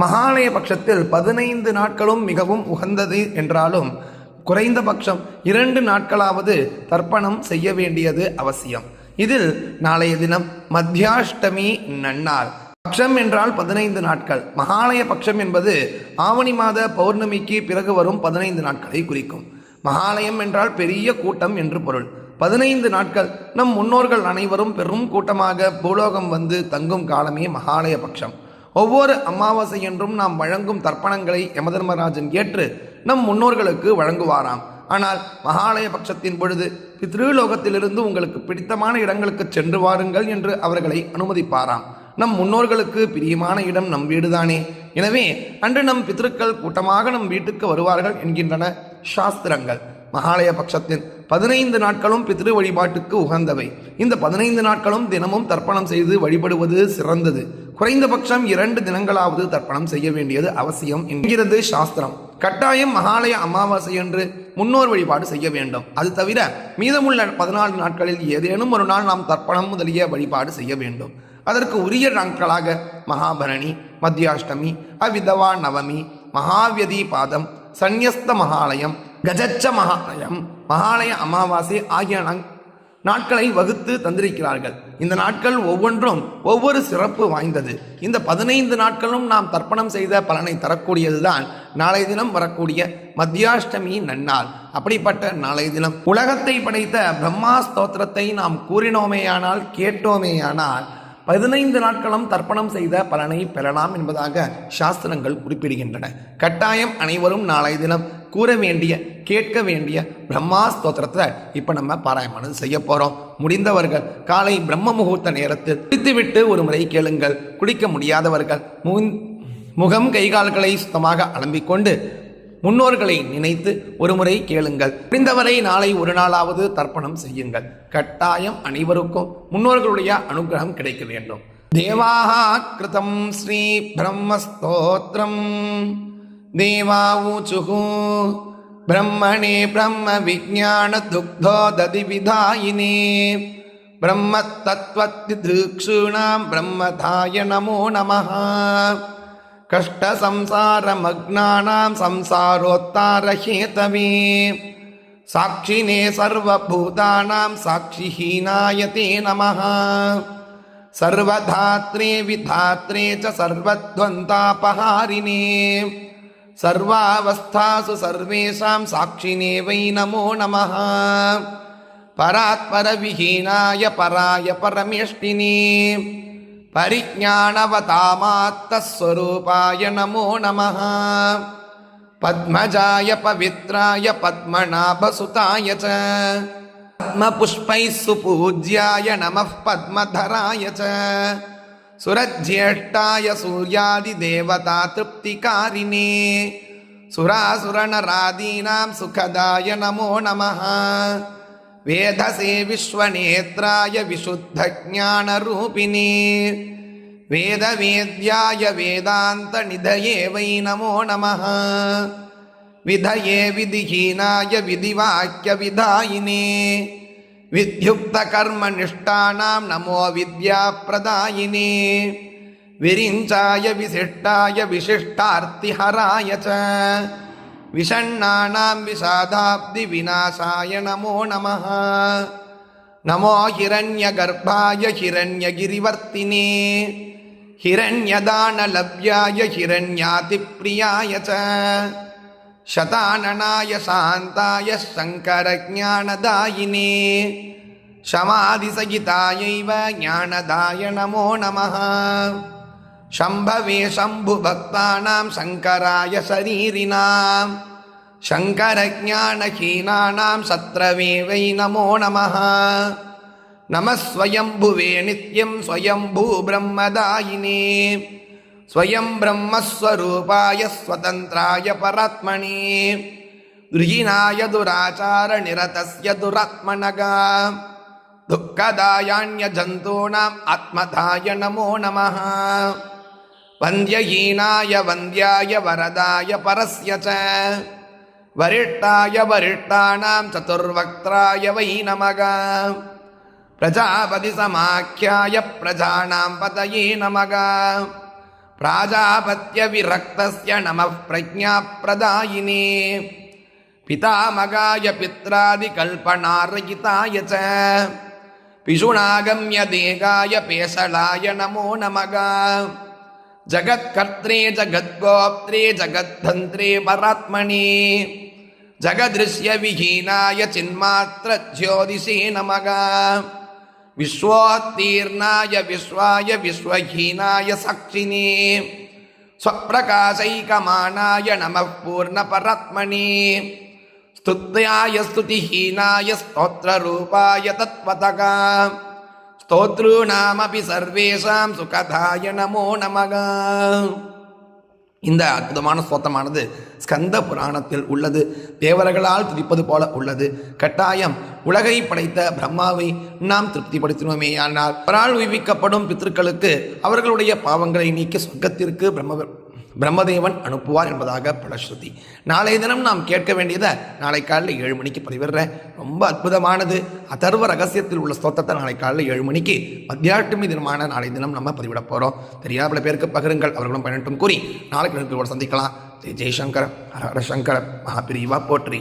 மகாலய பட்சத்தில் பதினைந்து நாட்களும் மிகவும் உகந்தது என்றாலும் குறைந்தபட்சம் இரண்டு நாட்களாவது தர்ப்பணம் செய்ய வேண்டியது அவசியம். இதில் நாளைய தினம் மத்தியாஷ்டமி நன்னாள். பட்சம் என்றால் பதினைந்து நாட்கள். மகாலய பட்சம் என்பது ஆவணி மாத பௌர்ணமிக்கு பிறகு வரும் பதினைந்து நாட்களை குறிக்கும். மகாலயம் என்றால் பெரிய கூட்டம் என்று பொருள். பதினைந்து நாட்கள். நம் முன்னோர்கள் அனைவரும் பெரும் கூட்டமாக பூலோகம் வந்து தங்கும் காலமே மகாலய பட்சம் ஒவ்வொரு அமாவாசை என்றும் நாம் வழங்கும் தர்ப்பணங்களை யமதர்மராஜன் ஏற்று நம் முன்னோர்களுக்கு வழங்குவாராம். ஆனால் மகாலய பட்சத்தின் பொழுது பித்ருலோகத்திலிருந்து உங்களுக்கு பிடித்தமான இடங்களுக்கு சென்று வாருங்கள் என்று அவர்களை அனுமதிப்பாராம். நம் முன்னோர்களுக்கு பிரியமான இடம் நம் வீடுதானே. எனவே அன்று நம் பித்ருக்கள் கூட்டமாக நம் வீட்டுக்கு வருவார்கள் என்கின்றன சாஸ்திரங்கள். மகாலய பட்சத்தின் பதினைந்து நாட்களும் பித்ரு வழிபாட்டுக்கு உகந்தவை. இந்த பதினைந்து நாட்களும் தினமும் தர்ப்பணம் செய்து வழிபடுவது சிறந்தது. குறைந்தபட்சம் இரண்டு தினங்களாவது தர்ப்பணம் செய்ய வேண்டியது அவசியம் என்கிறது சாஸ்திரம். கட்டாயம் மகாலய அமாவாசை என்று முன்னோர் வழிபாடு செய்ய வேண்டும். அது தவிர மீதமுள்ள பதினாலு நாட்களில் ஏதேனும் ஒரு நாள் நாம் தர்ப்பணம் முதலிய வழிபாடு செய்ய வேண்டும். அதற்கு உரிய நாட்களாக மகாபரணி மத்தியாஷ்டமி அவிதவா நவமி மகாவியதி பாதம் சந்நியஸ்த மகாலயம் கஜச்ச மகாலயம் மகாலய அமாவாசை ஆகிய நாட்களை வகுத்து தந்திருக்கிறார்கள். இந்த நாட்கள் ஒவ்வொன்றும் ஒவ்வொரு சிறப்பு வாய்ந்தது. இந்த பதினைந்து நாட்களும் நாம் தர்ப்பணம் செய்த பலனை தரக்கூடியதுதான் நாளைய தினம் வரக்கூடிய மத்தியாஷ்டமி நன்னாள். அப்படிப்பட்ட நாளைய தினம் உலகத்தை படைத்த பிரம்மா ஸ்தோத்திரத்தை நாம் கூறினோமேயானால் கேட்டோமேயானால் பதினைந்து நாட்களும் தர்ப்பணம் செய்த பலனை பெறலாம் என்பதாக சாஸ்திரங்கள் குறிப்பிடுகின்றன. கட்டாயம் அனைவரும் நாளைய தினம் கூற வேண்டிய கேட்க வேண்டிய பிரம்மா ஸ்தோத்திரத்தை இப்போ நம்ம பாராயணம் செய்ய போகிறோம் முடிந்தவர்கள் காலை பிரம்ம முகூர்த்த நேரத்தில் குளித்துவிட்டு ஒரு முறை கேளுங்கள். குளிக்க முடியாதவர்கள் முன்- முகம் கைகால்களை சுத்தமாக அலம்பிக்கொண்டு முன்னோர்களை நினைத்து ஒருமுறை கேளுங்கள். முடிந்தவரை நாளை ஒரு நாளாவது தர்ப்பணம் செய்யுங்கள். கட்டாயம் அனைவருக்கும் முன்னோர்களுடைய அனுகிரகம் கிடைக்க வேண்டும். தேவாக கிருதம் ஸ்ரீ பிரம்மஸ்தோத்திரம். தேவாவூச்சுகு. பிரம்மணே பிரம்ம விஜான துக்தோ ததி விதாயினே. பிரம்ம தத்வத்தி திருக்ஷூணாம் பிரம்மதாய நமோ நமஹா. कष्टसंसारमग्नानां संसारोत्तारहेतवे साक्षिणे सर्वभूतानां साक्षिहीनाय ते नमः सर्वधात्रे विधात्रे च सर्वद्वन्द्वापहारिणे सर्वावस्थासु सर्वेषां साक्षिणे वै नमो नमः परात्परविहीनाय पराय परमेष्टिने परिज्ञानवतामात्तस्वरूपाय नमो नमः पद्मजाय पवित्राय पद्मनाभसुताय च पद्मपुष्पैः सुपूज्याय नमः पद्मधराय च सुरज्येष्ठाय सूर्यादिदेवता तृप्तिकारिणे सुरासुरनरादीनां सुखदाय नमो नमः வேதசே விஸ்வநேத்ராய விசுத்த ஜான ரூபிணி வேதவேத்யாய வேதாந்த நிதயே வை நமோ நம விதயே விதிஹீனாய விதிவாக்கிய விதாயினே. வித்யுக்த கர்ம நிஷ்டானாம் நமோ வித்யா பிரதாயினே. விரிஞ்சாய விசிஷ்டாய விசிஷ்டார்த்திஹராய ச. விஷண்ணானாம் விசாதாப்தி விநாசாய நமோ நம நமோ ஹிரண்ய கர்ப்பாய ஹிரண்ய கிரிவர்த்தினே ஹிரண்யதானலப்யாய ஹிரண்யாதி பிரியாய சதானனாய சாந்தாய சங்கரஜானதாயினே சமாதிசகிதாயைவ ஞானதாய நமோ நமஹா नमः शम्भवे शम्भुभक्तानां शङ्कराय शरीरिणां शङ्करज्ञानहीनानां शत्रवे वै नमो नमः नमः स्वयम्भुवे नित्यं स्वयम्भूब्रह्मदायिने स्वयं ब्रह्मस्वरूपाय स्वतन्त्राय परात्मने गृहिणाय दुराचारनिरतस्य दुरात्मनगा दुःखदायान्यजन्तूनाम् आत्मदाय नमो नमः வந்தியீனாய வந்தியாய வரதாய பரஸ்யச்ச வரிஷ்டாய வரிஷ்டானாம் சதுர்வக்திராய வை நமக. பிரஜாபதி சமாக்கியாய பிரஜானாம் பதயே நமக. பிராஜாபத்ய விரக்தஸ்ய நம பிரஜா பிரதாயினே. பிதாமகாய பித்ராதி கல்பனாரகிதாய ச. பிஷுணாகம்ய தேகாய பேசலாய நமோ நமகா. जगत्कर्त्रे जगद्गोप्त्रे जगद्धन्त्रे परात्मने जगदृश्यविहीनाय चिन्मात्रज्योतिषे नमः। विश्वोत्तीर्णाय विश्वाय विश्वहीनाय साक्षिणे। स्वप्रकाशैकमानाय नमः पूर्णपरात्मने। स्तुत्याय स्तुतिहीनाय स्तोत्ररूपाय तत्त्वतः। ஸ்தோத்ருநாமபி சர்வேஷாம் சுகதாய நமோ நமக. இந்த அற்புதமான ஸ்தோத்தமானது ஸ்கந்த புராணத்தில் உள்ளது. தேவர்களால் துதிப்பது போல உள்ளது. கட்டாயம் உலகை படைத்த பிரம்மாவை நாம் திருப்திப்படுத்தினோமேயானால் பரால் உய்விக்கப்படும் பித்திருக்களுக்கு அவர்களுடைய பாவங்களை நீக்க சொர்க்கத்திற்கு பிரம்ம பிரம்மதேவன் அனுப்புவார் என்பதாக பலஸ்ருதி. நாளைய தினம் நாம் கேட்க வேண்டியதை நாளை காலையில் ஏழு மணிக்கு பதிவிடுறேன் ரொம்ப அற்புதமானது. அதர்வ ரகசியத்தில் உள்ள ஸ்தோத்தத்தை நாளை காலையில் ஏழு மணிக்கு மத்தியாஷ்டமி தினமான நாளை தினம் நம்ம பதிவிட போகிறோம் தெரியாத பல பேருக்கு பகிருங்கள். அவர்களும் பயனட்டும் கூறி நாளைக்கு நிகழ்ச்சியோடு சந்திக்கலாம். ஜெய் ஜெய்சங்கர் ஹர ஹர மகாபிரிவா போற்றி.